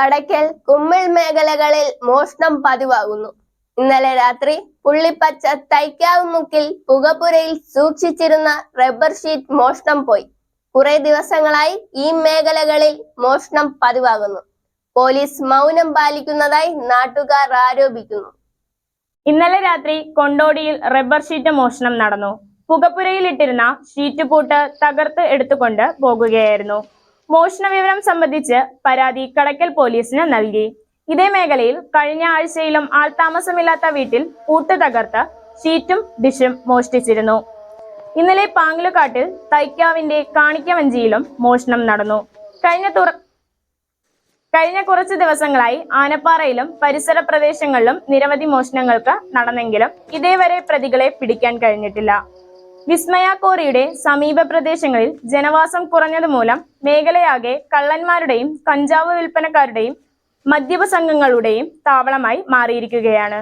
കടയ്ക്കൽ കുമ്മിൾ മേഖലകളിൽ മോഷണം പതിവാകുന്നു. ഇന്നലെ രാത്രി പുള്ളിപ്പച്ച തൈക്കാവ് മുക്കിൽ പുകപ്പുരയിൽ സൂക്ഷിച്ചിരുന്ന റബ്ബർ ഷീറ്റ് മോഷണം പോയി. കുറെ ദിവസങ്ങളായി ഈ മേഖലകളിൽ മോഷണം പതിവാകുന്നു. പോലീസ് മൗനം പാലിക്കുന്നതായി നാട്ടുകാർ ആരോപിക്കുന്നു. ഇന്നലെ രാത്രി കൊണ്ടോടിയിൽ റബ്ബർ ഷീറ്റ് മോഷണം നടന്നു. പുകപ്പുരയിലിട്ടിരുന്ന ഷീറ്റ് പൂട്ട് തകർത്ത് എടുത്തുകൊണ്ട് പോകുകയായിരുന്നു. മോഷണ വിവരം സംബന്ധിച്ച് പരാതി കടക്കൽ പോലീസിന് നൽകി. ഇതേ മേഖലയിൽ കഴിഞ്ഞ ആഴ്ചയിലും ആൾതാമസമില്ലാത്ത വീട്ടിൽ പൂട്ട് തകർത്ത് ഷീറ്റും ഡിഷും മോഷ്ടിച്ചിരുന്നു. ഇന്നലെ പാങ്ങിലുകാട്ടിൽ തൈക്കാവിന്റെ കാണിക്കവഞ്ചിയിലും മോഷണം നടന്നു. കഴിഞ്ഞ തുറ കഴിഞ്ഞ കുറച്ച് ദിവസങ്ങളായി ആനപ്പാറയിലും പരിസര പ്രദേശങ്ങളിലും നിരവധി മോഷണങ്ങൾക്ക് നടന്നെങ്കിലും ഇതേവരെ പ്രതികളെ പിടിക്കാൻ കഴിഞ്ഞിട്ടില്ല. വിസ്മയ കോറിയുടെ സമീപ പ്രദേശങ്ങളിൽ ജനവാസം കുറഞ്ഞതുമൂലം മേഖലയാകെ കള്ളന്മാരുടെയും കഞ്ചാവ് വിൽപ്പനക്കാരുടെയും മദ്യപ സംഘങ്ങളുടെയും താവളമായി മാറിയിരിക്കുകയാണ്.